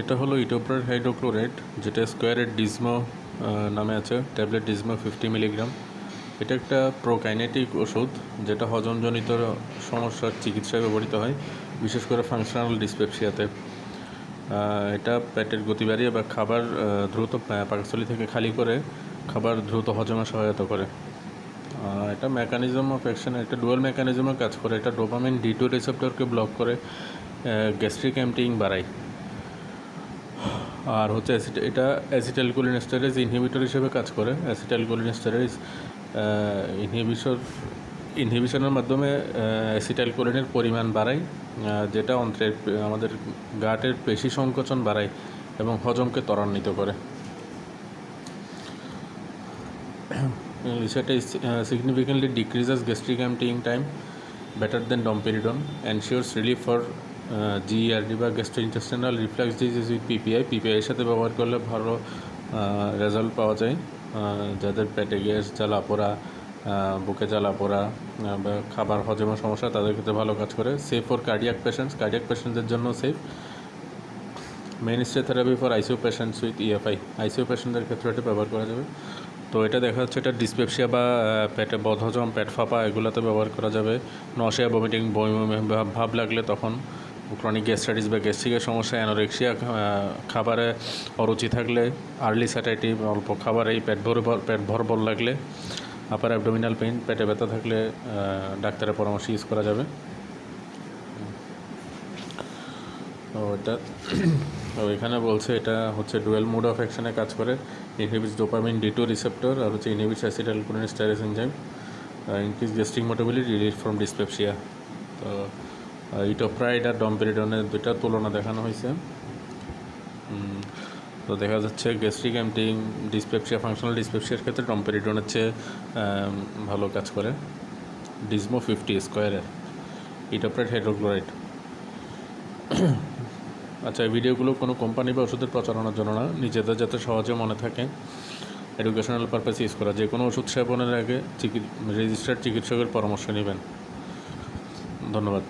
এটা হলো ইটোপ্রার হাইড্রোক্লোরাইড, যেটা স্কোয়ারের ডিজমো নামে আছে, ট্যাবলেট ডিজমো ফিফটি মিলিগ্রাম। এটা একটা প্রোকাইনেটিক ওষুধ, যেটা হজমজনিত সমস্যার চিকিৎসায় ব্যবহৃত হয়, বিশেষ করে ফাংশনাল ডিসপেপসিয়াতে এটা পেটের গতি বাড়িয়ে বা খাবার দ্রুত পাকস্থলী থেকে খালি করে খাবার দ্রুত হজমে সহায়তা করে। এটা মেকানিজম অফ অ্যাকশন একটা ডুয়াল মেকানিজমে কাজ করে। এটা ডোপামিন ডি টু রিসেপ্টরকে ব্লক করে গ্যাস্ট্রিক এমটিং বাড়ায়। আর হচ্ছে এটা অ্যাসিটাইল কোলিনেস্টারেজ ইনহিবিটর হিসেবে কাজ করে। অ্যাসিটাইল কোলিনেস্টারেজ ইনহিবিশন ইনহিবিশনের মাধ্যমে অ্যাসিটাইল কোলিনের পরিমাণ বাড়ায় যেটা অন্ত্রের, আমাদের গাটের পেশি সংকোচন বাড়ায় এবং হজমকে ত্বরান্বিত করে। সেটা significantly decreases gastric emptying time better than domperidone, ensures relief for GERD বা gastrointestinal reflux disease with PPI PPI এর সাথে ব্যবহার করলে ভালো রেজাল্ট পাওয়া যায়। যাদের পেটে গ্যাস জ্বালা পোড়া বুকে জ্বালা পোড়া খাবার হজমের সমস্যা, তাদের ক্ষেত্রে ভালো কাজ করে। Safe for cardiac patients cardiac পেশেন্টদের জন্য safe mainstay therapy for ICU patients with EFI ICU পেশেন্টদের ক্ষেত্রে এটা ব্যবহার করা যাবে। তো এটা দেখা যাচ্ছে, এটা ডিসপেপসিয়া বা পেটে বদহজম, পেট ফাঁপা, এগুলোতে ব্যবহার করা যাবে। নশিয়া ভমিটিং বমি ভাব লাগলে তখন ক্রনিক গ্যাস্ট্রাইটিস বা গ্যাস্ট্রিকের সমস্যা অ্যানোরেক্সিয়া খাবারে অরুচি থাকলে আর্লি স্যাটাইটি অল্প খাবারেই পেট ভরে পেট ভর বল লাগলে আপার অ্যাবডোমিনাল পেইন পেটে ব্যথা থাকলে ডাক্তারের পরামর্শ ইউজ করা যাবে। তো এটা তো এখানে বলছে এটা হচ্ছে ডুয়েল মোড অফ অ্যাকশনে কাজ করে। Inhibits dopamine D two receptor আর হচ্ছে inhibits acetylcholine esterase enzyme increase gastric motility relief from dyspepsia তো ইটোপ্রাইড আর ডম্পেরিডনের দুইটা তুলনা দেখানো হয়েছে। তো দেখা যাচ্ছে গ্যাস্ট্রিক এমটিং, ডিসপেপসিয়া, ফাংশনাল ডিসপেপসিয়ার ক্ষেত্রে ডম্পেরিডনের চেয়ে ভালো কাজ করে। ডিজমো ফিফটি স্কোয়ারের। Itopride hydrochloride. আচ্ছা এই ভিডিওগুলো কোনো কোম্পানি বা ওষুধের প্রচারণার জন্য না। নিজেদের যাতে সহজে মনে থাকে। এডুকেশনাল পারপাস ইউজ করা। যে কোনো ওষুধ সেবনের আগে রেজিস্টার্ড চিকিৎসকের পরামর্শ নেবেন। ধন্যবাদ।